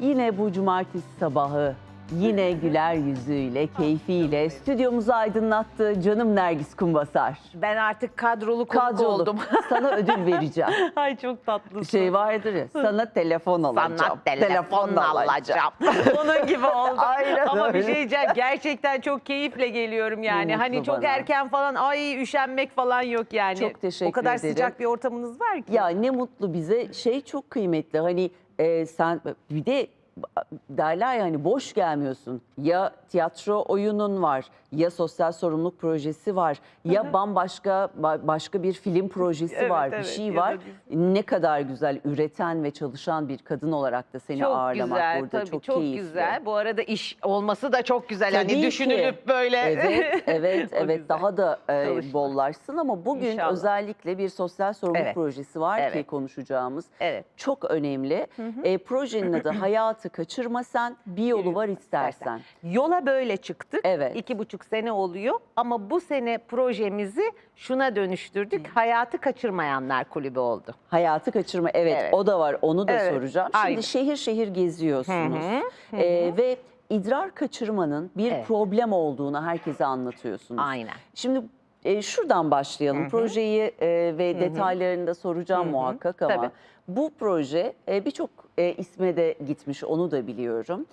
Yine bu cumartesi sabahı yine güler yüzüyle, keyfiyle stüdyomuzu aydınlattı canım Nergis Kumbasar. Ben artık kadrolu konuk oldum. Sana ödül vereceğim. Ay çok tatlısın. Bir şey vardır ya, sana telefon alacağım. Sana telefon alacağım. Onun gibi oldu. Aynen Ama bir öyle. şey diyeceğim. Gerçekten çok keyifle geliyorum yani. Ne hani mutlu çok bana. erken falan ay üşenmek falan yok yani. Çok teşekkür O kadar ederim. sıcak bir ortamınız var ki. Ya ne mutlu bize. Şey çok kıymetli. Hani sen bir de derler ya hani boş gelmiyorsun. Ya tiyatro oyunun var, ya sosyal sorumluluk projesi var, ya bambaşka ba- başka bir film projesi Evet, var, evet, bir şey ya da var. dizi. Ne kadar güzel üreten ve çalışan bir kadın olarak da seni çok ağırlamak güzel burada tabii çok, çok, keyifli. güzel. Bu arada iş olması da çok güzel. Tabii hani ki. düşünülüp böyle. Evet, evet, evet. Daha da e, bollaşsın ama bugün İnşallah. özellikle bir sosyal sorumluluk Evet. projesi var ki Evet. konuşacağımız. Evet. Çok önemli. E, projenin adı Hayatı Kaçırma Sen, Bir Yolu Var istersen. Yola böyle çıktık. Evet. İki buçuk sene oluyor ama bu sene projemizi şuna dönüştürdük. Hayatı kaçırmayanlar kulübü oldu. Hayatı Kaçırma, evet, Evet. o da var. Onu da Evet, soracağım. Şimdi aynen. şehir şehir geziyorsunuz. Hı E, ve idrar kaçırmanın bir Evet. problem olduğunu herkese anlatıyorsunuz. Aynen. Şimdi e, şuradan başlayalım. Hı hı. Projeyi e, ve detaylarını da soracağım Hı hı. muhakkak ama Tabii. bu proje e, birçok e, isme de gitmiş onu da biliyorum.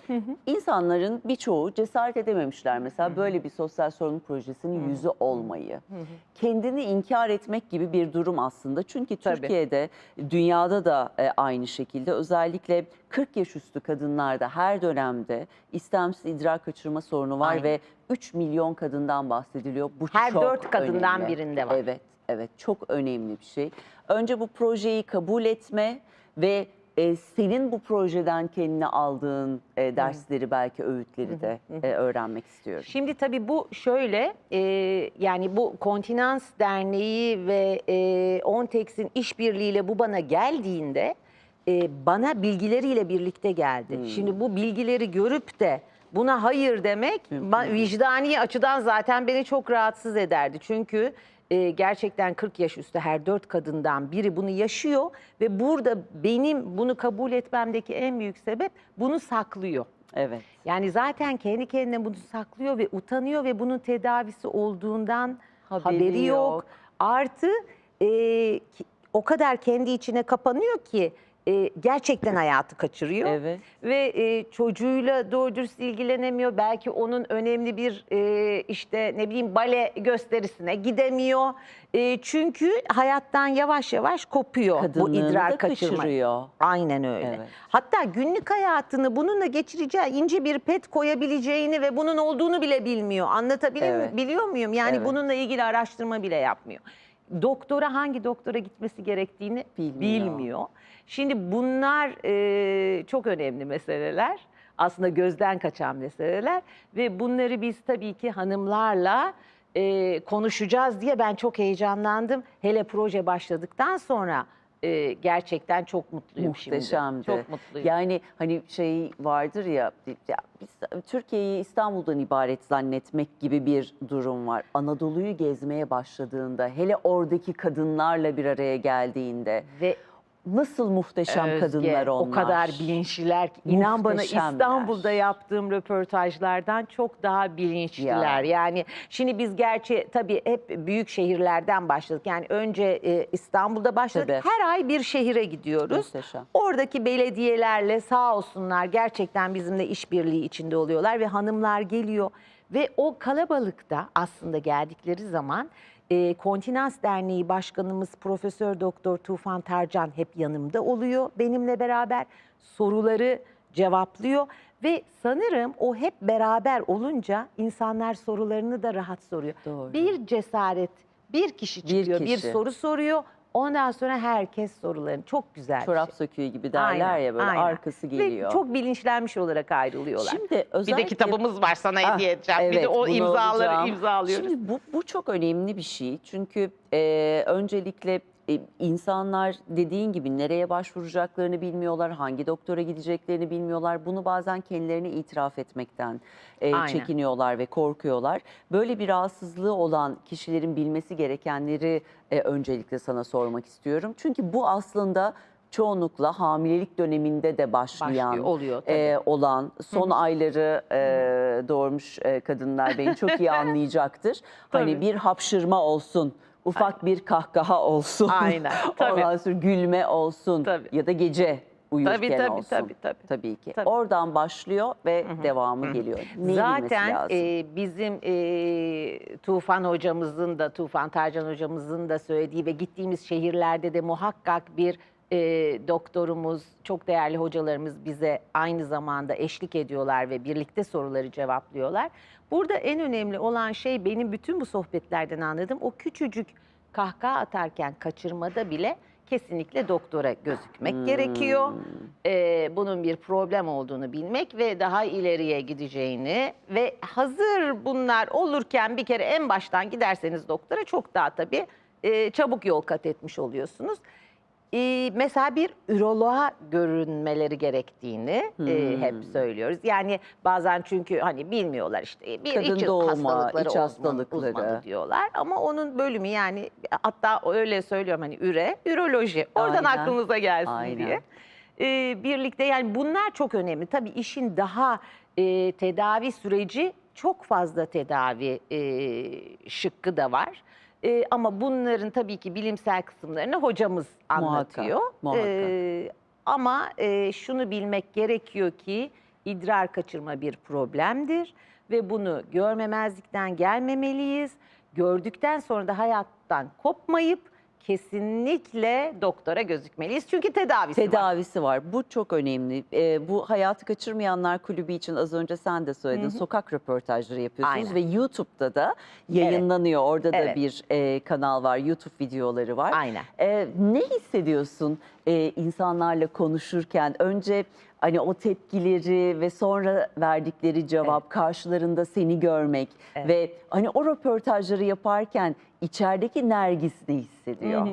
İnsanların birçoğu cesaret edememişler mesela böyle bir sosyal sorumluluk projesinin yüzü olmayı. Kendini inkar etmek gibi bir durum aslında. Çünkü Tabii. Türkiye'de, dünyada da e, aynı şekilde özellikle 40 yaş üstü kadınlarda her dönemde istemsiz idrar kaçırma sorunu var Aynen. ve 3 milyon kadından bahsediliyor. Bu Her çok dört kadından önemli. birinde var. Evet, evet çok önemli bir şey. Önce bu projeyi kabul etme ve e, senin bu projeden kendine aldığın e, dersleri belki öğütleri de e, öğrenmek istiyorum. Şimdi tabii bu şöyle e, yani bu Kontinans Derneği ve e, Ontex'in işbirliğiyle bu bana geldiğinde e, bana bilgileriyle birlikte geldi. Hmm. Şimdi bu bilgileri görüp de buna hayır demek ba- vicdani açıdan zaten beni çok rahatsız ederdi. Çünkü e, gerçekten 40 yaş üstü her dört kadından biri bunu yaşıyor ve burada benim bunu kabul etmemdeki en büyük sebep bunu saklıyor. Evet. Yani zaten kendi kendine bunu saklıyor ve utanıyor ve bunun tedavisi olduğundan Haberi haberi, yok. yok. Artı e, o kadar kendi içine kapanıyor ki e, gerçekten hayatı kaçırıyor. Evet. Ve e, çocuğuyla doğru dürüst ilgilenemiyor. Belki onun önemli bir e, işte ne bileyim bale gösterisine gidemiyor. E, çünkü hayattan yavaş yavaş kopuyor bu Kadınlığını idrar da kaçırma. kaçırıyor. Aynen öyle. Evet. Hatta günlük hayatını bununla geçireceği ince bir pet koyabileceğini ve bunun olduğunu bile bilmiyor. Anlatabiliyor Evet. Biliyor muyum? Yani Evet. bununla ilgili araştırma bile yapmıyor. Doktora hangi doktora gitmesi gerektiğini Bilmiyor. bilmiyor. Şimdi bunlar e, çok önemli meseleler. Aslında gözden kaçan meseleler ve bunları biz tabii ki hanımlarla e, konuşacağız diye ben çok heyecanlandım. Hele proje başladıktan sonra e, gerçekten çok mutluyum şimdi. Muhteşemdi. Çok mutluyum. Yani hani şey vardır ya, ya biz Türkiye'yi İstanbul'dan ibaret zannetmek gibi bir durum var. Anadolu'yu gezmeye başladığında, hele oradaki kadınlarla bir araya geldiğinde ve nasıl muhteşem Özge, kadınlar onlar. O kadar bilinçliler. ki. İnan bana. İstanbul'da yaptığım röportajlardan çok daha bilinçliler. Ya. Yani şimdi biz gerçi tabii hep büyük şehirlerden başladık. Yani önce e, İstanbul'da başladık. Tabii. Her ay bir şehire gidiyoruz. Muhteşem. Oradaki belediyelerle sağ olsunlar gerçekten bizimle işbirliği içinde oluyorlar ve hanımlar geliyor ve o kalabalıkta aslında geldikleri zaman e, Kontinans Derneği Başkanımız Profesör Doktor Tufan Tarcan hep yanımda oluyor benimle beraber soruları cevaplıyor ve sanırım o hep beraber olunca insanlar sorularını da rahat soruyor. Doğru. Bir cesaret bir kişi Bir çıkıyor bir, kişi. soru soruyor ondan sonra herkes sorularını çok güzel. Çorap şey. söküğü gibi derler Aynen, ya böyle aynen. arkası geliyor. Ve çok bilinçlenmiş olarak ayrılıyorlar. Şimdi bir özellikle de kitabımız var sana Ah, hediye edeceğim. bir de evet, o bunu imzaları alacağım. imzalıyoruz. Şimdi bu, bu çok önemli bir şey. Çünkü e, öncelikle e, insanlar dediğin gibi nereye başvuracaklarını bilmiyorlar, hangi doktora gideceklerini bilmiyorlar. Bunu bazen kendilerini itiraf etmekten e, Aynen. çekiniyorlar ve korkuyorlar. Böyle bir rahatsızlığı olan kişilerin bilmesi gerekenleri e, öncelikle sana sormak istiyorum. Çünkü bu aslında çoğunlukla hamilelik döneminde de başlayan Başlıyor, oluyor tabii. e, olan son ayları e, doğurmuş e, kadınlar beni çok iyi anlayacaktır. hani bir hapşırma olsun, ufak bir kahkaha olsun. Aynen, tabii. Ondan sonra gülme olsun Tabii. ya da gece uyurken Tabii, tabii, olsun. tabii, tabii. Tabii ki. Tabii. Oradan başlıyor ve devamı geliyor. Neyi bilmesi Zaten e, bizim e, Tufan hocamızın da Tufan Tarcan hocamızın da söylediği ve gittiğimiz şehirlerde de muhakkak bir e, doktorumuz, çok değerli hocalarımız bize aynı zamanda eşlik ediyorlar ve birlikte soruları cevaplıyorlar. Burada en önemli olan şey benim bütün bu sohbetlerden anladığım o küçücük kahkaha atarken kaçırmada bile kesinlikle doktora gözükmek gerekiyor. Ee, bunun bir problem olduğunu bilmek ve daha ileriye gideceğini ve hazır bunlar olurken bir kere en baştan giderseniz doktora çok daha tabii e, çabuk yol kat etmiş oluyorsunuz. Ee, mesela bir üroloğa görünmeleri gerektiğini e, hep söylüyoruz. Yani bazen çünkü hani bilmiyorlar işte bir Kadın iç doğuma, hastalıkları iç hastalıkları. uzmanı diyorlar ama onun bölümü yani hatta öyle söylüyorum hani üre, üroloji. Oradan Aynen. aklınıza gelsin Aynen. diye. Ee, birlikte yani bunlar çok önemli. Tabii işin daha e, tedavi süreci çok fazla tedavi e, şıkkı da var. E, ama bunların tabii ki bilimsel kısımlarını hocamız anlatıyor. muhakkak. E, ama e, şunu bilmek gerekiyor ki idrar kaçırma bir problemdir ve bunu görmemezlikten gelmemeliyiz. Gördükten sonra da hayattan kopmayıp kesinlikle doktora gözükmeliyiz. Çünkü tedavisi var. Tedavisi var. Bu çok önemli. Ee, bu Hayatı Kaçırmayanlar Kulübü için az önce sen de söyledin. Sokak röportajları yapıyorsunuz Aynen. ve YouTube'da da yayınlanıyor. Orada da Evet. bir e, kanal var, YouTube videoları var. Aynen. Ee, ne hissediyorsun e, insanlarla konuşurken? Önce hani o tepkileri ve sonra verdikleri cevap, karşılarında seni görmek Evet. ve hani o röportajları yaparken içerideki Nergis ne hissediyor?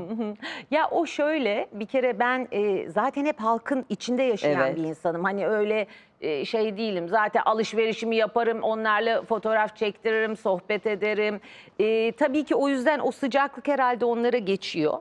Ya o şöyle bir kere ben e, zaten hep halkın içinde yaşayan Evet. bir insanım. Hani öyle e, şey değilim. Zaten alışverişimi yaparım, onlarla fotoğraf çektiririm, sohbet ederim. E, tabii ki o yüzden o sıcaklık herhalde onlara geçiyor.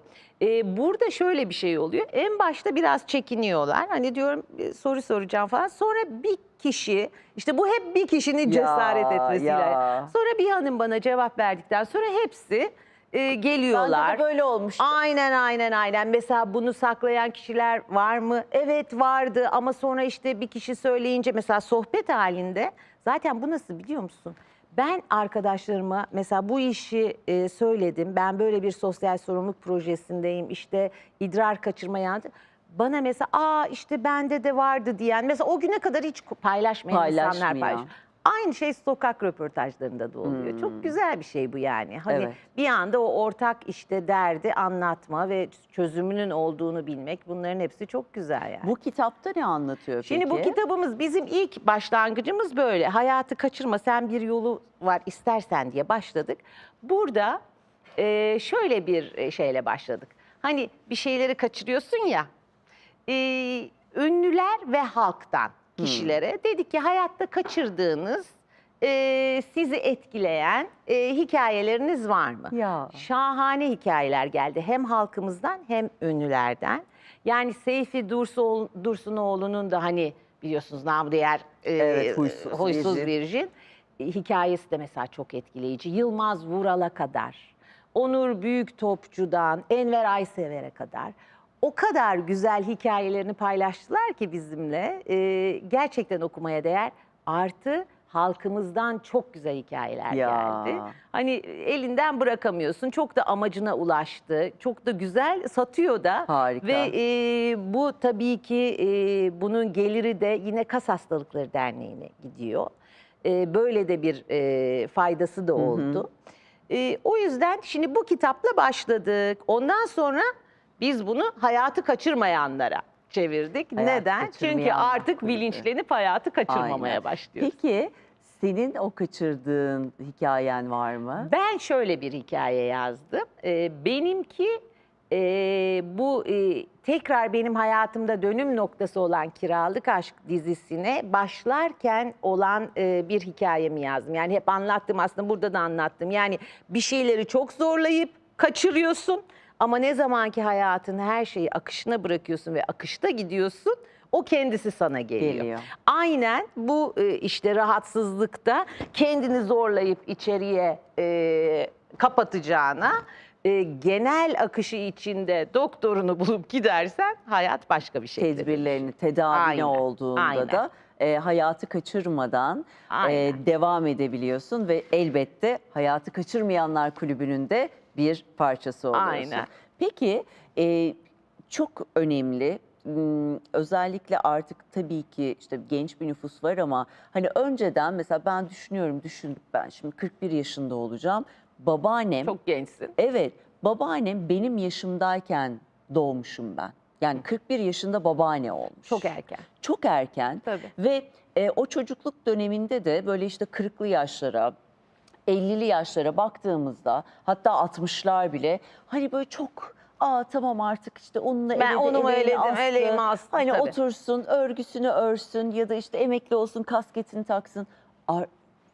E, burada şöyle bir şey oluyor. En başta biraz çekiniyorlar. Hani diyorum e, soru soracağım falan. Sonra bir kişi, işte bu hep bir kişinin cesaret etmesiyle. ya. Sonra bir hanım bana cevap verdikten sonra hepsi e, geliyorlar. Bende de böyle olmuştu. Aynen aynen aynen. Mesela bunu saklayan kişiler var mı? Evet vardı ama sonra işte bir kişi söyleyince mesela sohbet halinde zaten bu nasıl biliyor musun? Ben arkadaşlarıma mesela bu işi e, söyledim. Ben böyle bir sosyal sorumluluk projesindeyim. İşte idrar kaçırmayan bana mesela aa işte bende de vardı diyen mesela o güne kadar hiç paylaşmayan insanlar Paylaşmıyor. paylaş. Aynı şey sokak röportajlarında da oluyor. Çok güzel bir şey bu yani. Hani Hmm. Evet. bir anda o ortak işte derdi anlatma ve çözümünün olduğunu bilmek bunların hepsi çok güzel yani. Bu kitapta ne anlatıyor Şimdi bu peki? kitabımız bizim ilk başlangıcımız böyle. Hayatı kaçırma sen bir yolu var istersen diye başladık. Burada e, şöyle bir e, şeyle başladık. Hani bir şeyleri kaçırıyorsun ya. e, ünlüler ve halktan kişilere dedik ki hayatta kaçırdığınız e, sizi etkileyen e, hikayeleriniz var mı? Ya. Şahane hikayeler geldi hem halkımızdan hem ünlülerden. Yani Seyfi Dursun, Dursunoğlu'nun da hani biliyorsunuz namı diğer e, Evet, Huysuz Virjin. Virjin e, hikayesi de mesela çok etkileyici. Yılmaz Vural'a kadar, Onur Büyük Topçu'dan Enver Aysever'e kadar o kadar güzel hikayelerini paylaştılar ki bizimle. E, gerçekten okumaya değer. Artı halkımızdan çok güzel hikayeler Ya. geldi. Hani elinden bırakamıyorsun. Çok da amacına ulaştı. Çok da güzel satıyor da. Harika. Ve e, bu tabii ki e, bunun geliri de yine Kas Hastalıkları Derneği'ne gidiyor. E, böyle de bir e, faydası da oldu. E, o yüzden şimdi bu kitapla başladık. Ondan sonra biz bunu hayatı kaçırmayanlara çevirdik. Hayatı Neden? Çünkü artık bilinçlenip hayatı kaçırmamaya Aynen. başlıyoruz. Peki senin o kaçırdığın hikayen var mı? Ben şöyle bir hikaye yazdım. Ee, benimki e, bu e, tekrar benim hayatımda dönüm noktası olan Kiralık Aşk dizisine başlarken olan e, bir hikayemi yazdım. Yani hep anlattım aslında burada da anlattım. Yani bir şeyleri çok zorlayıp kaçırıyorsun Ama ne zamanki hayatın her şeyi akışına bırakıyorsun ve akışta gidiyorsun, o kendisi sana geliyor. Geliyor. Aynen bu e, işte rahatsızlıkta kendini zorlayıp içeriye e, kapatacağına e, genel akışı içinde doktorunu bulup gidersen hayat başka bir şey. tedbirlerini tedavine olduğunda aynen. da e, hayatı kaçırmadan e, devam edebiliyorsun ve elbette hayatı kaçırmayanlar kulübünün de bir parçası oluyorsun. Aynen. Peki e, çok önemli m, özellikle artık tabii ki işte genç bir nüfus var ama hani önceden mesela ben düşünüyorum düşündüm ben şimdi 41 yaşında olacağım babaannem Çok gençsin. Evet, babaannem benim yaşımdayken doğmuşum ben. Yani 41 yaşında babaanne olmuş. Çok erken. Çok erken. Tabii. Ve e, o çocukluk döneminde de böyle işte 40'lı yaşlara, 50'li yaşlara baktığımızda hatta 60'lar bile hani böyle çok aa tamam artık işte onunla Ben eve de onu mu eledim, astı. eleğimi astı, Hani tabii. otursun, örgüsünü örsün ya da işte emekli olsun, kasketini taksın. Ar-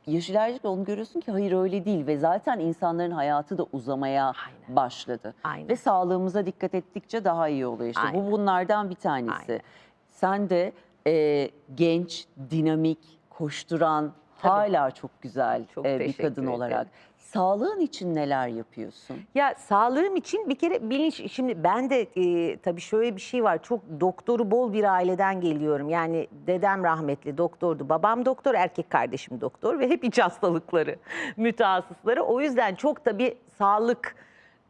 Yaş ilerledikçe onu görüyorsun ki hayır öyle değil ve zaten insanların hayatı da uzamaya Aynen. başladı. Aynen. Ve sağlığımıza dikkat ettikçe daha iyi oluyor işte. Aynen. Bu bunlardan bir tanesi. Aynen. Sen de e, genç, dinamik, koşturan, Tabii. hala çok güzel Çok e, bir kadın ederim. olarak. Sağlığın için neler yapıyorsun? Ya sağlığım için bir kere bilinç, şimdi ben de e, tabii şöyle bir şey var. Çok doktoru bol bir aileden geliyorum. Yani dedem rahmetli doktordu. Babam doktor, erkek kardeşim doktor ve hep iç hastalıkları, mütehassısları. O yüzden çok da bir sağlık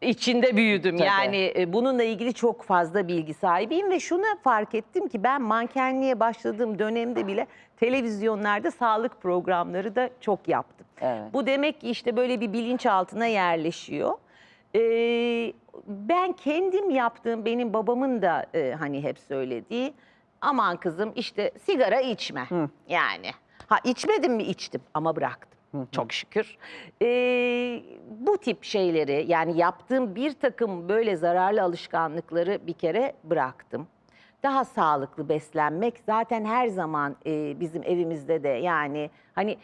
içinde büyüdüm. Tabii. Yani e, bununla ilgili çok fazla bilgi sahibiyim ve şunu fark ettim ki ben mankenliğe başladığım dönemde bile televizyonlarda sağlık programları da çok yaptım. Evet. Bu demek ki işte böyle bir bilinçaltına yerleşiyor. Ee, ben kendim yaptığım, benim babamın da e, hani hep söylediği, aman kızım işte sigara içme. Yani ha içmedim mi içtim ama bıraktım. Çok şükür. Ee, bu tip şeyleri yani yaptığım bir takım böyle zararlı alışkanlıkları bir kere bıraktım. Daha sağlıklı beslenmek zaten her zaman e, bizim evimizde de yani hani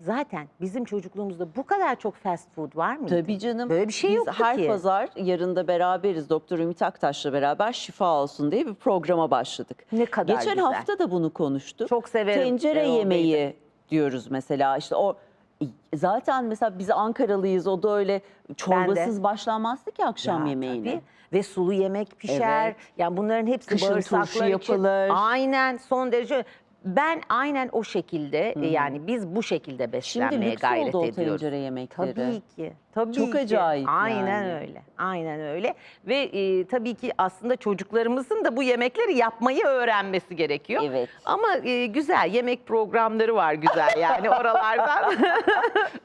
zaten bizim çocukluğumuzda bu kadar çok fast food var mıydı? Tabii canım. Böyle bir şey Biz yoktu her ki. pazar yarın da beraberiz. Doktor Ümit Aktaş'la beraber Şifa Olsun diye bir programa başladık. Ne kadar Geçen güzel. hafta da bunu konuştuk. Çok severim Tencere Erol yemeği diyoruz mesela. İşte o zaten mesela biz Ankaralıyız. O da öyle çorbasız başlanmazdı ki akşam Ya, yemeğine. tabii. Ve sulu yemek pişer. Evet. Yani bunların hepsi Kışın bağırsaklar için. yapılır. Aynen son derece. Ben aynen o şekilde e, yani biz bu şekilde Şimdi beslenmeye lüks gayret oldu o ediyoruz. tencere yemekleri. Tabii ki. Tabii Çok ki. acayip Aynen yani. öyle. Aynen öyle. Ve e, tabii ki aslında çocuklarımızın da bu yemekleri yapmayı öğrenmesi gerekiyor. Evet. Ama e, güzel yemek programları var güzel yani oralardan.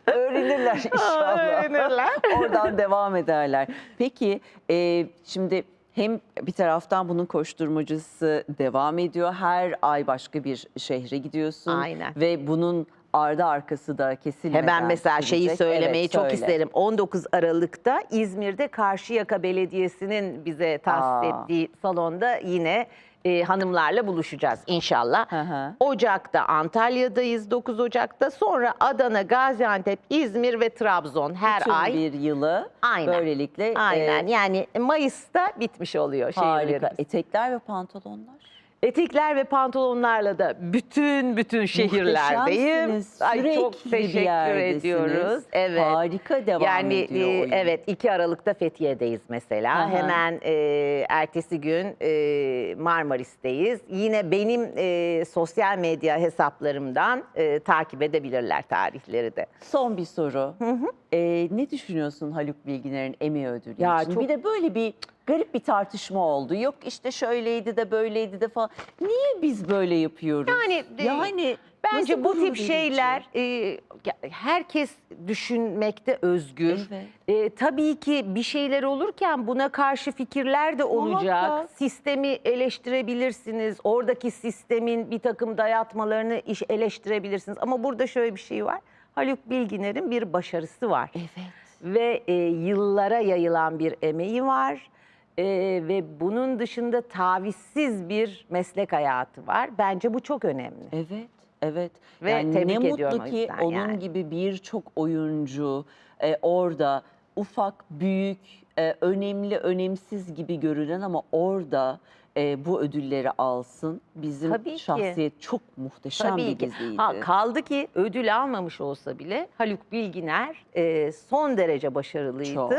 Öğrenirler inşallah. Öğrenirler. Oradan devam ederler. Peki e, şimdi hem bir taraftan bunun koşturmacısı devam ediyor. Her ay başka bir şehre gidiyorsun. Aynen. Ve bunun ardı arkası da kesilmeden Hemen mesela şeyi sürecek. söylemeyi Evet, çok söyle. isterim. 19 Aralık'ta İzmir'de Karşıyaka Belediyesi'nin bize tahsis Aa. ettiği salonda yine e, hanımlarla buluşacağız inşallah. Hı hı. Ocak'ta Antalya'dayız 9 Ocak'ta. Sonra Adana, Gaziantep, İzmir ve Trabzon her Bütün ay. bir yılı Aynen. böylelikle e, Aynen yani Mayıs'ta bitmiş oluyor harika. Etekler ve pantolonlar. Etekler ve pantolonlarla da bütün bütün şehirlerdeyim. Ay çok Sürekli bir teşekkür yerdesiniz. ediyoruz. Evet. Harika devam yani ediyor e, oyun. evet 2 Aralık'ta Fethiye'deyiz mesela. Aha. Hemen e, ertesi gün e, Marmaris'teyiz. Yine benim e, sosyal medya hesaplarımdan e, takip edebilirler tarihleri de. Son bir soru. Ee, ne düşünüyorsun Haluk Bilginer'in Emmy ödülü Ya için? çok- Bir de böyle bir garip bir tartışma oldu. Yok işte şöyleydi de böyleydi de falan. Niye biz böyle yapıyoruz? Yani, e, yani Bence bu tip şeyler e, herkes düşünmekte özgür. Evet. E, tabii ki bir şeyler olurken buna karşı fikirler de olacak. Muhakkak. Sistemi eleştirebilirsiniz. Oradaki sistemin bir takım dayatmalarını iş eleştirebilirsiniz. Ama burada şöyle bir şey var. Haluk Bilginer'in bir başarısı var. Evet. Ve e, yıllara yayılan bir emeği var. E, ve bunun dışında tavizsiz bir meslek hayatı var. Bence bu çok önemli. Evet, evet. Ve yani ne mutlu ki onun yani. gibi birçok oyuncu e, orada ufak, büyük e, önemli, önemsiz gibi görünen ama orada e, bu ödülleri alsın. Bizim Tabii ki. şahsiyet çok muhteşem Tabii bir ki. diziydi. Ha, kaldı ki ödül almamış olsa bile Haluk Bilginer e, son derece başarılıydı. Çok.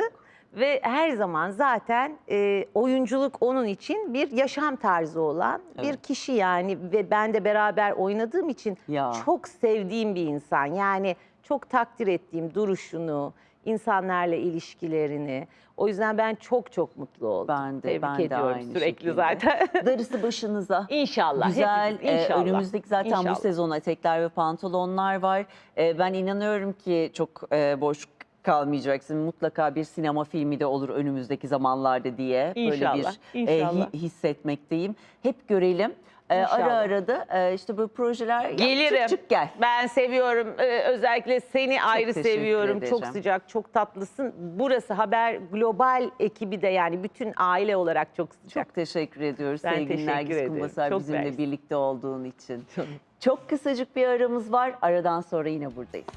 Ve her zaman zaten e, oyunculuk onun için bir yaşam tarzı olan bir Evet. kişi yani ve ben de beraber oynadığım için Ya. çok sevdiğim bir insan. Yani çok takdir ettiğim duruşunu, insanlarla ilişkilerini. O yüzden ben çok çok mutlu oldum. Ben de, Tebrik ben de ediyorum aynı sürekli şekilde. zaten. Darısı başınıza. İnşallah. Güzel. hepimiz, e, inşallah. önümüzdeki zaten İnşallah. bu sezon etekler ve pantolonlar var. E, ben inanıyorum ki çok e, boş kalmayacaksın. Mutlaka bir sinema filmi de olur önümüzdeki zamanlarda diye İnşallah, böyle bir e, inşallah. hi- hissetmekteyim. Hep görelim. E, ara ara da e, işte bu projeler ya, Gelirim. çık çık gel. Ben seviyorum. Ee, özellikle seni ayrı teşekkür seviyorum. Çok edeceğim. sıcak, çok tatlısın. Burası Haber Global ekibi de yani bütün aile olarak çok sıcak. Çok teşekkür ediyoruz Ben sevgili teşekkür Nergis ederim. Kumbasar Çok bizimle mersi. birlikte olduğun için. Çok kısacık bir aramız var. Aradan sonra yine buradayız.